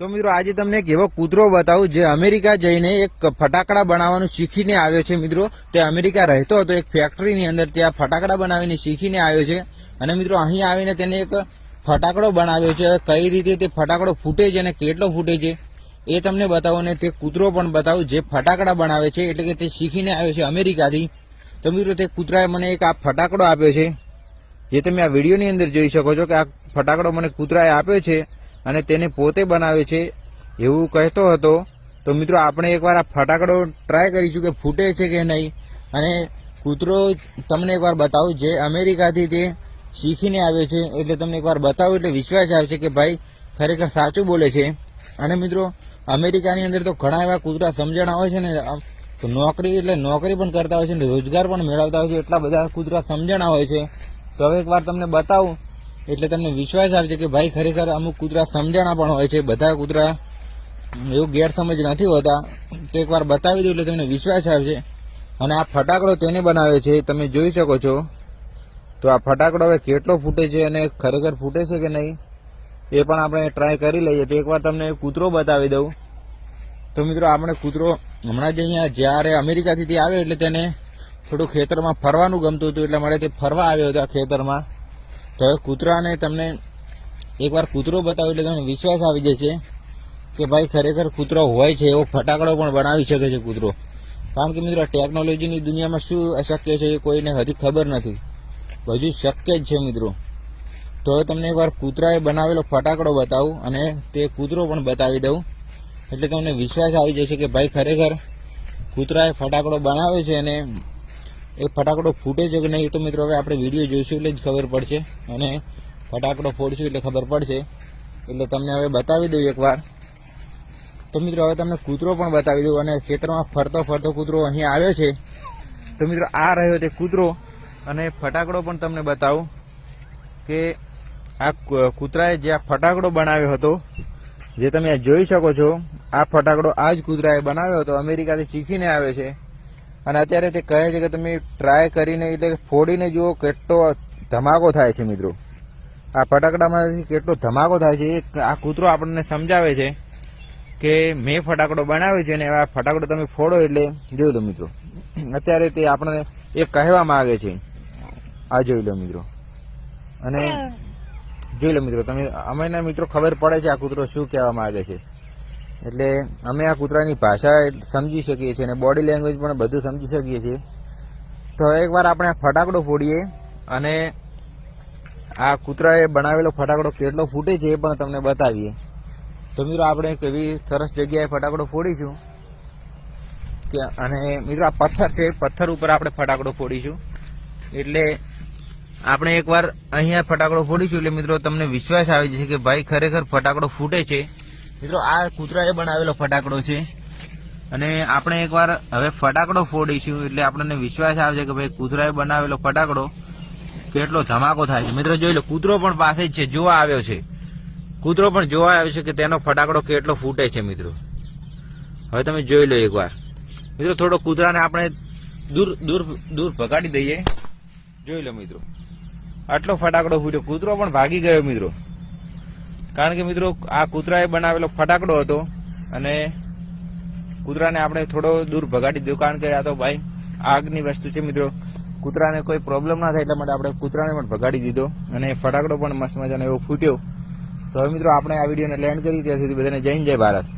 તો મિત્રો, આજે તમને એક એવો કૂતરો બતાવું જે અમેરિકા જઈને એક ફટાકડા બનાવવાનું શીખીને આવ્યો છે મિત્રો. તે અમેરિકા રહેતો હતો, એક ફેક્ટરીની અંદર ત્યાં ફટાકડા બનાવીને શીખીને આવ્યો છે. અને મિત્રો, અહીં આવીને તેને એક ફટાકડો બનાવ્યો છે. કઈ રીતે તે ફટાકડો ફૂટે છે અને કેટલો ફૂટે છે, એ તમને બતાવો અને તે કૂતરો પણ બતાવું જે ફટાકડા બનાવે છે, એટલે કે તે શીખીને આવ્યો છે અમેરિકાથી. તો મિત્રો, તે કૂતરાએ મને એક આ ફટાકડો આપ્યો છે, જે તમે આ વિડીયોની અંદર જોઈ શકો છો કે આ ફટાકડો મને કૂતરાએ આપ્યો છે. અને તેને પોતે બનાવે છે એવું કહેતો હતો. તો મિત્રો, આપણે એકવાર આ ફટાકડો ટ્રાય કરીશું કે ફૂટે છે કે નહીં. અને કૂતરો તમને એકવાર બતાવું, જે અમેરિકાથી તે શીખીને આવ્યો છે. એટલે તમને એકવાર બતાવું, એટલે વિશ્વાસ આવશે કે ભાઈ, ખરેખર સાચું બોલે છે. અને મિત્રો, અમેરિકાની અંદર તો ઘણા એવા કૂતરા સમજણા હોય છે ને તો નોકરી, એટલે નોકરી પણ કરતા હોય છે ને, રોજગાર પણ મેળવતા હોય છે, એટલા બધા કૂતરા સમજણા હોય છે. તો હવે એકવાર તમને બતાવું એટલે તમને વિશ્વાસ આવશે કે ભાઈ ખરેખર અમુક કૂતરા સમજણા પણ હોય છે, બધા કૂતરા એવું ગેરસમજ નથી હોતા. તો એકવાર બતાવી દઉં એટલે તમને વિશ્વાસ આવશે અને આ ફટાકડો તેને બનાવે છે, તમે જોઈ શકો છો. તો આ ફટાકડો હવે કેટલો ફૂટે છે અને ખરેખર ફૂટે છે કે નહીં, એ પણ આપણે ટ્રાય કરી લઈએ. તો એકવાર તમને કૂતરો બતાવી દઉં. તો મિત્રો, આપણે કૂતરો હમણાં જ અહીંયા જ્યારે અમેરિકાથી તે આવ્યો એટલે તેને થોડું ખેતરમાં ફરવાનું ગમતું હતું, એટલે મારે તે ફરવા આવ્યો હતો આ ખેતરમાં. તો હવે કૂતરાને તમને એકવાર કૂતરો બતાવ્યો એટલે તમને વિશ્વાસ આવી જશે કે ભાઈ ખરેખર કૂતરો હોય છે, એવો ફટાકડો પણ બનાવી શકે છે કૂતરો. કારણ કે મિત્રો, ટેકનોલોજીની દુનિયામાં શું અશક્ય છે એ કોઈને હજી ખબર નથી. બધું શક્ય જ છે મિત્રો. તો હવે તમને એકવાર કૂતરાએ બનાવેલો ફટાકડો બતાવું અને તે કૂતરો પણ બતાવી દઉં. એટલે તમને વિશ્વાસ આવી જશે કે ભાઈ ખરેખર કૂતરાએ ફટાકડો બનાવે છે અને એ ફટાકડો ફૂટે છે કે નહીં તો મિત્રો હવે આપણે વીડિયો જોઈશું એટલે જ ખબર પડશે. અને ફટાકડો ફોડશું એટલે ખબર પડશે. એટલે તમને હવે બતાવી દઉં એકવાર. તો મિત્રો હવે તમને કૂતરો પણ બતાવી દઉં અને ખેતરમાં ફરતો ફરતો કૂતરો અહીં આવ્યો છે. તો મિત્રો આ રહ્યો તે કૂતરો અને ફટાકડો પણ તમને બતાવું કે આ કૂતરાએ જે આ ફટાકડો બનાવ્યો હતો, જે તમે જોઈ શકો છો, આ ફટાકડો આ જ કૂતરાએ બનાવ્યો હતો, અમેરિકાથી શીખીને આવે છે. અને અત્યારે તે કહે છે કે તમે ટ્રાય કરીને એટલે ફોડીને જુઓ કેટલો ધમાકો થાય છે મિત્રો. આ ફટાકડામાંથી કેટલો ધમાકો થાય છે આ કૂતરો આપણને સમજાવે છે કે મેં ફટાકડો બનાવ્યો છે અને આ ફટાકડો તમે ફોડો એટલે જોઈ લો મિત્રો. અત્યારે તે આપણને એ કહેવા માંગે છે. આ જોઈ લો મિત્રો. અને જોઈ લો મિત્રો તમે અમેના મિત્રો ખબર પડે છે આ કૂતરો શું કહેવા માંગે છે. એટલે અમે આ કૂતરાની ભાષા સમજી શકીએ છીએ અને બોડી લેંગ્વેજ પણ બધું સમજી શકીએ છીએ. તો હવે એકવાર આપણે આ ફટાકડો ફોડીએ અને આ કૂતરાએ બનાવેલો ફટાકડો કેટલો ફૂટે છે એ પણ તમને બતાવીએ. તો મિત્રો આપણે એક એવી સરસ જગ્યાએ ફટાકડો ફોડીશું. કે અને મિત્રો આ પથ્થર છે, પથ્થર ઉપર આપણે ફટાકડો ફોડીશું. એટલે આપણે એકવાર અહીંયા ફટાકડો ફોડીશું. એટલે મિત્રો તમને વિશ્વાસ આવી જશે કે ભાઈ ખરેખર ફટાકડો ફૂટે છે. મિત્રો, આ કૂતરાએ બનાવેલો ફટાકડો છે. અને આપણે એકવાર હવે ફટાકડો ફોડીશું, એટલે આપણને વિશ્વાસ આવશે કે ભાઈ કૂતરાએ બનાવેલો ફટાકડો કેટલો ધમાકો થાય છે. મિત્રો, જોઈ લો, કૂતરો પણ પાસે જ છે, જોવા આવ્યો છે. કૂતરો પણ જોવા આવ્યો છે કે તેનો ફટાકડો કેટલો ફૂટે છે, મિત્રો. હવે તમે જોઈ લો એકવાર. મિત્રો, થોડો કૂતરાને આપણે દૂર દૂર દૂર ભગાડી દઈએ. જોઈ લો, મિત્રો. આટલો ફટાકડો ફૂટ્યો. કૂતરો પણ ભાગી ગયો, મિત્રો. કારણ કે મિત્રો, આ કૂતરાએ બનાવેલો ફટાકડો હતો અને કૂતરાને આપણે થોડો દૂર ભગાડી દીધો. કારણ કે આ તો ભાઈ આગની વસ્તુ છે મિત્રો. કૂતરાને કોઈ પ્રોબ્લેમ ના થાય એટલા માટે આપણે કૂતરાને પણ ભગાડી દીધો અને ફટાકડો પણ મસ્ત મજાનો એવો ફૂટ્યો. તો હવે મિત્રો, આપણે આ વિડીયોને લેન્ડ કરી. ત્યાં સુધી બધાને જય જાય જય ભારત.